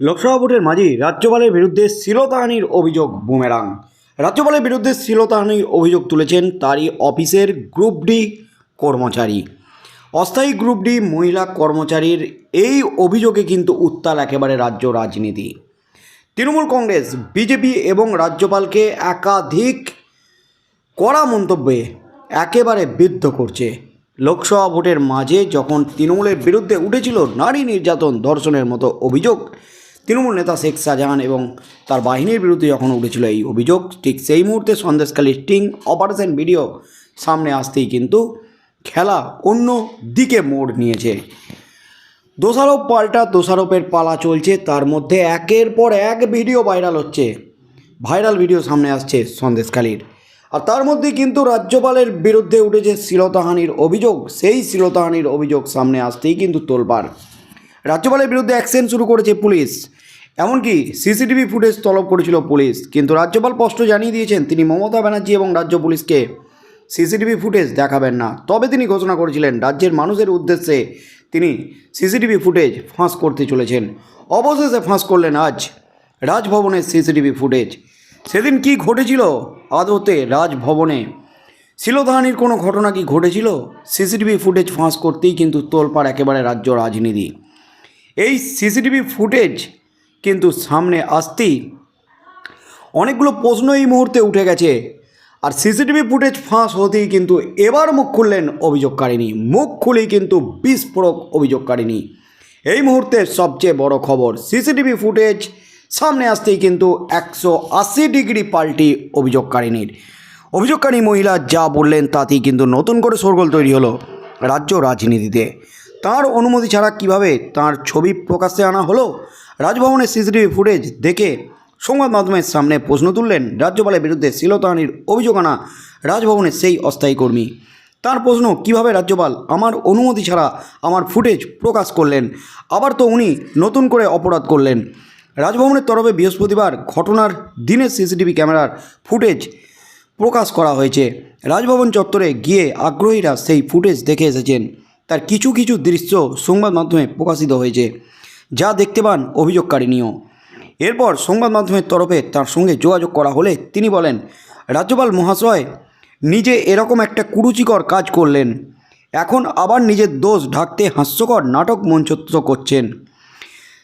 লোকসভা ভোটের মাঝেই রাজ্যপালের বিরুদ্ধে শ্লীলতাহানির অভিযোগ বুমেরাং। রাজ্যপালের বিরুদ্ধে শ্লীলতাহানির অভিযোগ তুলেছেন তারই অফিসের গ্রুপ ডি কর্মচারী। অস্থায়ী গ্রুপ ডি মহিলা কর্মচারীর এই অভিযোগে কিন্তু উত্তাল একেবারে রাজ্য রাজনীতি। তৃণমূল কংগ্রেস, বিজেপি এবং রাজ্যপালকে একাধিক কড়া মন্তব্যে একেবারে বিদ্ধ করছে। লোকসভা ভোটের মাঝে যখন তৃণমূলের বিরুদ্ধে উঠেছিল নারী নির্যাতন ধর্ষণের মতো অভিযোগ তৃণমূল নেতা শেখ শাহজাহান এবং তার বাহিনীর বিরুদ্ধে যখন উঠেছিল এই অভিযোগ, ঠিক সেই মুহূর্তে সন্দেশকালী স্টিং অপারেশন ভিডিও সামনে আসতেই কিন্তু খেলা অন্য দিকে মোড় নিয়েছে। দোষারোপ পাল্টা, দোষারোপের পালা চলছে, তার মধ্যে একের পর এক ভিডিও ভাইরাল হচ্ছে। ভাইরাল ভিডিও সামনে আসছে সন্দেশখালীর। আর তার মধ্যে কিন্তু রাজ্যপালের বিরুদ্ধে উঠেছে শ্লীলতাহানির অভিযোগ, সেই শ্লীলতাহানির অভিযোগ সামনে আসতেই কিন্তু তোলপাড়। রাজ্যপালের বিরুদ্ধে অ্যাকশন শুরু করেছে পুলিশ। এমনকি সিসিটিভি ফুটেজ তলব করেছিল পুলিশ, কিন্তু রাজ্যপাল স্পষ্ট জানিয়ে দিয়েছেন তিনি মমতা ব্যানার্জি এবং রাজ্য পুলিশকে সিসিটিভি ফুটেজ দেখাবেন না। তবে তিনি ঘোষণা করেছিলেন, রাজ্যের মানুষের উদ্দেশ্যে তিনি সিসিটিভি ফুটেজ ফাঁস করতে চলেছেন। অবশেষে ফাঁস করলেন আজ রাজভবনের সিসিটিভি ফুটেজ। সেদিন কি ঘটেছিল? আদতে রাজভবনে শিলধাহানির কোনো ঘটনা কি ঘটেছিল? সিসিটিভি ফুটেজ ফাঁস করতেই কিন্তু তোলপাড় একেবারে রাজ্য রাজনীতি। এই সিসিটিভি ফুটেজ কিন্তু সামনে আসতেই অনেকগুলো প্রশ্ন এই মুহূর্তে উঠে গেছে। আর সিসিটিভি ফুটেজ ফাঁস হতেই কিন্তু এবার মুখ খুললেন অভিযোগকারিনী মুখ খুলেই কিন্তু বিস্ফোরক অভিযোগকারিনী এই মুহূর্তের সবচেয়ে বড় খবর, সিসিটিভি ফুটেজ সামনে আসতেই কিন্তু একশো আশি ডিগ্রি পাল্টি অভিযোগকারিনীর অভিযোগকারী মহিলা যা বললেন তাতেই কিন্তু নতুন করে সরগোল তৈরি হলো রাজ্য রাজনীতিতে। তার অনুমতি ছাড়া কীভাবে তার ছবি প্রকাশে আনা হলো? রাজভবনের সিসিটিভি ফুটেজ দেখে সংবাদ মাধ্যমের সামনে প্রশ্ন তুললেন রাজ্যপালের বিরুদ্ধে শ্লীলতাহানির অভিযোগ আনা রাজভবনের সেই অস্থায়ী কর্মী। তার প্রশ্ন, কীভাবে রাজ্যপাল আমার অনুমতি ছাড়া আমার ফুটেজ প্রকাশ করলেন? আবার তো উনি নতুন করে অপরাধ করলেন। রাজভবনের তরফে বৃহস্পতিবার ঘটনার দিনের সিসিটিভি ক্যামেরার ফুটেজ প্রকাশ করা হয়েছে। রাজভবন চত্বরে গিয়ে আগ্রহীরা সেই ফুটেজ দেখে এসেছেন। তার কিছু কিছু দৃশ্য সংবাদ মাধ্যমে প্রকাশিত হয়েছে। যা দেখতে পান অভিযোগকারিনীও এরপর সংবাদ মাধ্যমের তরফে তার সঙ্গে যোগাযোগ করা হলে তিনি বলেন, রাজ্যপাল মহাশয় নিজে এরকম একটা কুরুচিকর কাজ করলেন। এখন আবার নিজের দোষ ঢাকতে হাস্যকর নাটক মঞ্চস্থ করছেন।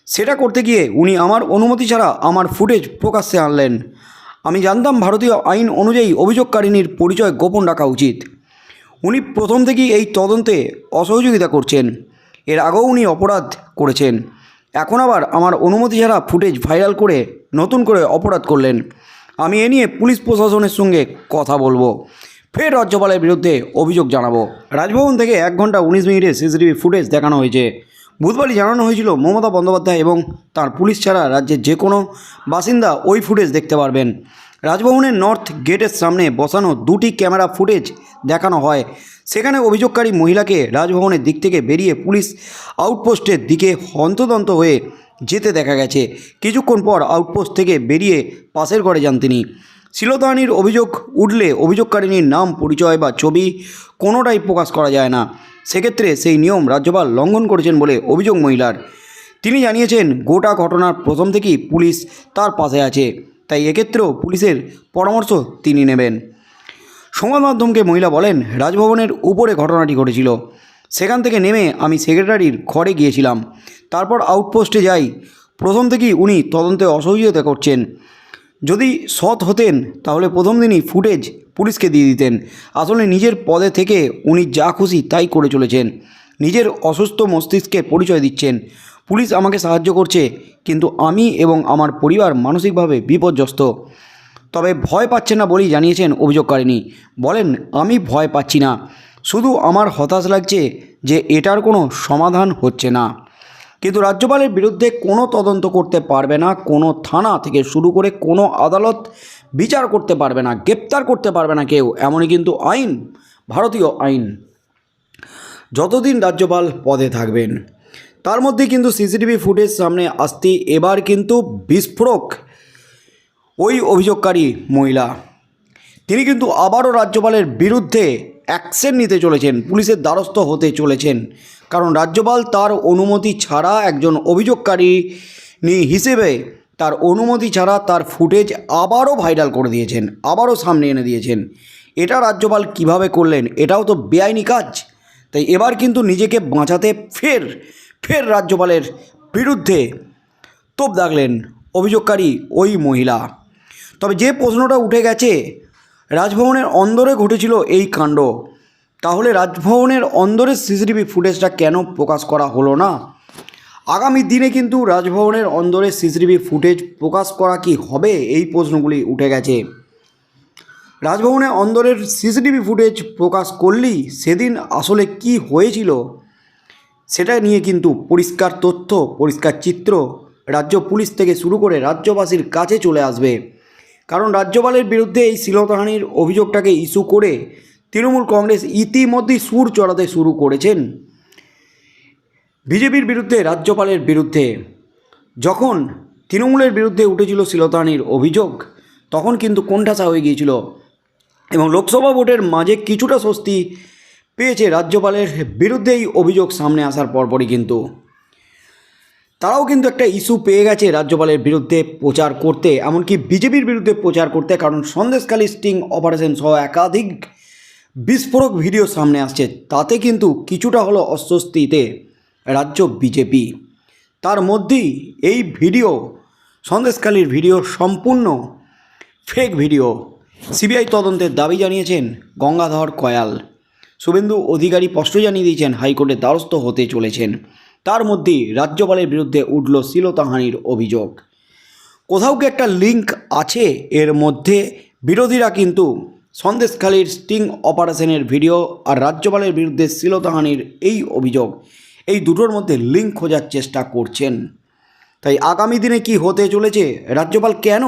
সেটা করতে গিয়ে উনি আমার অনুমতি ছাড়া আমার ফুটেজ প্রকাশ্যে আনলেন। আমি জানতাম ভারতীয় আইন অনুযায়ী অভিযোগকারিনীর পরিচয় গোপন রাখা উচিত। উনি প্রথম থেকেই এই তদন্তে অসহযোগিতা করছেন। এর আগেও উনি অপরাধ করেছেন। এখন আবার আমার অনুমতি ছাড়া ফুটেজ ভাইরাল করে নতুন করে অপরাধ করলেন। আমি এ নিয়ে পুলিশ প্রশাসনের সঙ্গে কথা বলব। ফের রাজ্যপালের বিরুদ্ধে অভিযোগ জানাব। রাজভবন থেকে এক ঘণ্টা উনিশ মিনিটে সিসিটিভি ফুটেজ দেখানো হয়েছে। বুধবারই জানানো হয়েছিল মমতা বন্দ্যোপাধ্যায় এবং তার পুলিশ ছাড়া রাজ্যের যে কোনো বাসিন্দা ওই ফুটেজ দেখতে পারবেন। রাজভবনের নর্থ গেটের সামনে বসানো দুটি ক্যামেরা ফুটেজ দেখানো হয়। সেখানে অভিযোগকারী মহিলাকে রাজভবনের দিক থেকে বেরিয়ে পুলিশ আউটপোস্টের দিকে হন্তদন্ত হয়ে যেতে দেখা গেছে। কিছুক্ষণ পর আউটপোস্ট থেকে বেরিয়ে পাশের ঘরে যান তিনি। শিলতাহানির অভিযোগ উঠলে অভিযোগকারিনীর নাম, পরিচয় বা ছবি কোনোটাই প্রকাশ করা যায় না। সেক্ষেত্রে সেই নিয়ম রাজ্যপাল লঙ্ঘন করেছেন বলে অভিযোগ মহিলার। তিনি জানিয়েছেন, গোটা ঘটনার প্রথম থেকেই পুলিশ তার পাশে আছে। তাই এক্ষেত্রেও পুলিশের পরামর্শ তিনি নেবেন। সংবাদ মাধ্যমকে মহিলা বলেন, রাজভবনের উপরে ঘটনাটি ঘটেছিল। সেখান থেকে নেমে আমি সেক্রেটারির ঘরে গিয়েছিলাম। তারপর আউটপোস্টে যাই। প্রথম থেকেই উনি তদন্তে অসহযোগিতা করছেন। যদি সৎ হতেন, তাহলে প্রথম দিনই ফুটেজ পুলিশকে দিয়ে দিতেন। আসলে নিজের পদে থেকে উনি যা খুশি তাই করে চলেছেন। নিজের অসুস্থ মস্তিষ্কের পরিচয় দিচ্ছেন। পুলিশ আমাকে সাহায্য করছে, কিন্তু আমি এবং আমার পরিবার মানসিকভাবে বিপর্যস্ত। তবে ভয় পাচ্ছে না বলেই জানিয়েছেন অভিযোগকারিনী বলেন, আমি ভয় পাচ্ছি না। শুধু আমার হতাশ লাগছে যে এটার কোনো সমাধান হচ্ছে না। কিন্তু রাজ্যপালের বিরুদ্ধে কোনো তদন্ত করতে পারবে না, কোনো থানা থেকে শুরু করে কোনো আদালত বিচার করতে পারবে না, গ্রেপ্তার করতে পারবে না কেউ, এমনই কিন্তু আইন, ভারতীয় আইন। যতদিন রাজ্যপাল পদে থাকবেন। তার মধ্যে কিন্তু সিসিটিভি ফুটেজ সামনে আসতে। এবার কিন্তু বিস্ফোরক ওই অভিযোগকারী মহিলা। তিনি কিন্তু আবারও রাজ্যপালের বিরুদ্ধে অ্যাকশন নিতে চলেছেন, পুলিশের দ্বারস্থ হতে চলেছেন। কারণ রাজ্যপাল তার অনুমতি ছাড়া একজন অভিযোগকারী হিসেবে তার অনুমতি ছাড়া তার ফুটেজ আবারও ভাইরাল করে দিয়েছেন, আবারও সামনে এনে দিয়েছেন। এটা রাজ্যপাল কীভাবে করলেন, এটাও তো বেআইনি কাজ। তাই এবার কিন্তু নিজেকে বাঁচাতে ফের ফের রাজ্যপালের বিরুদ্ধে তোপ দাগলেন অভিযোগকারী ওই মহিলা। তবে যে প্রশ্নটা উঠে গেছে, রাজভবনের অন্দরে ঘটেছিল এই কাণ্ড। তাহলে রাজভবনের অন্দরের সিসিটিভি ফুটেজটা কেন প্রকাশ করা হলো না? আগামী দিনে কিন্তু রাজভবনের অন্দরে সিসিটিভি ফুটেজ প্রকাশ করা কি হবে? এই প্রশ্নগুলি উঠে গেছে। রাজভবনের অন্দরের সিসিটিভি ফুটেজ প্রকাশ করলেই সেদিন আসলে কি হয়েছিল সেটা নিয়ে কিন্তু পরিষ্কার তথ্য, পরিষ্কার চিত্র রাজ্য পুলিশ থেকে শুরু করে রাজ্যবাসীর কাছে চলে আসবে। কারণ রাজ্যপালের বিরুদ্ধে এই শ্লীলতাহানির অভিযোগটাকে ইস্যু করে তৃণমূল কংগ্রেস ইতিমধ্যেই সুর চড়াতে শুরু করেছেন বিজেপির বিরুদ্ধে, রাজ্যপালের বিরুদ্ধে। যখন তৃণমূলের বিরুদ্ধে উঠেছিল শ্লীলতাহানির অভিযোগ, তখন কিন্তু কোণঠাসা হয়ে গিয়েছিল এবং লোকসভা ভোটের মাঝে কিছুটা স্বস্তি পেয়েছে রাজ্যপালের বিরুদ্ধে এই অভিযোগ সামনে আসার পরপরই কিন্তু। তারাও কিন্তু একটা ইস্যু পেয়ে গেছে রাজ্যপালের বিরুদ্ধে প্রচার করতে, এমনকি বিজেপির বিরুদ্ধে প্রচার করতে, কারণ সন্দেশখালী স্টিং অপারেশন সহ একাধিক বিস্ফোরক ভিডিও সামনে আসছে। তাতে কিন্তু কিছুটা হলো অস্বস্তিতে রাজ্য বিজেপি। তার মধ্যেই এই ভিডিও সন্দেশকালীর ভিডিও, সম্পূর্ণ ফেক ভিডিও। সিবিআই তদন্তের দাবি জানিয়েছেন গঙ্গাধর কয়াল। শুভেন্দু অধিকারী স্পষ্ট জানিয়ে দিয়েছেন হাইকোর্টের দ্বারস্থ হতে চলেছেন। তার মধ্যেই রাজ্যপালের বিরুদ্ধে উঠল শ্লীলতাহানির অভিযোগ। কোথাও কি একটা লিঙ্ক আছে? এর মধ্যে বিরোধীরা কিন্তু সন্দেশখালীর স্টিং অপারেশনের ভিডিও আর রাজ্যপালের বিরুদ্ধে শ্লীলতাহানির এই অভিযোগ। এই দুটোর মধ্যে লিঙ্ক খোঁজার চেষ্টা করছেন। তাই আগামী দিনে কি হতে চলেছে? রাজ্যপাল কেন?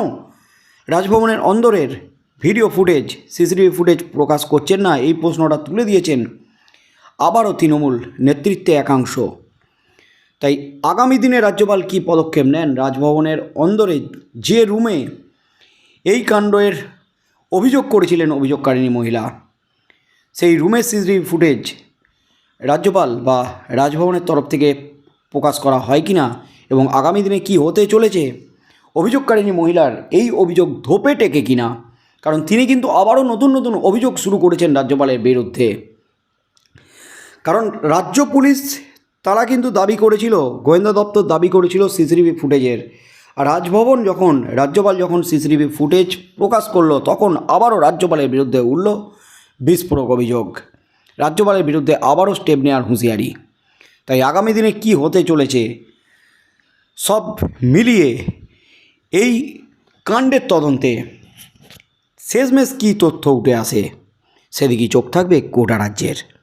রাজভবনের অন্দরের ভিডিও ফুটেজ, সিসিটিভি ফুটেজ প্রকাশ করছেন না, এই প্রশ্নটা তুলে দিয়েছেন আবারও তৃণমূল নেতৃত্বে একাংশ। তাই আগামী দিনে রাজ্যপাল কি পদক্ষেপ নেন? রাজভবনের অন্দরে যে রুমে এই কাণ্ডের অভিযোগ করেছিলেন অভিযোগকারিণী মহিলা, সেই রুমের সিসিটিভি ফুটেজ রাজ্যপাল বা রাজভবনের তরফ থেকে প্রকাশ করা হয় কি না এবং আগামী দিনে কি হতে চলেছে? অভিযোগকারিণী মহিলার এই অভিযোগ ধোপে টেকে কিনা? কারণ তিনি কিন্তু আবারও নতুন নতুন অভিযোগ শুরু করেছেন রাজ্যপালের বিরুদ্ধে। কারণ রাজ্য পুলিশ তারা কিন্তু দাবি করেছিল, গোয়েন্দা দপ্তর দাবি করেছিল সিসিটিভি ফুটেজের। আর রাজভবন যখন, রাজ্যপাল যখন সিসিটিভি ফুটেজ প্রকাশ করল, তখন আবারও রাজ্যপালের বিরুদ্ধে উঠল বিস্ফোরক অভিযোগ। রাজ্যপালের বিরুদ্ধে আবারও স্টেপ নেওয়ার হুঁশিয়ারি। তাই আগামী দিনে কি হতে চলেছে, সব মিলিয়ে এই কাণ্ডের তদন্তে শেষমেশ কী তথ্য উঠে আসে? সেদিকেই চোখ থাকবে গোটা রাজ্যের।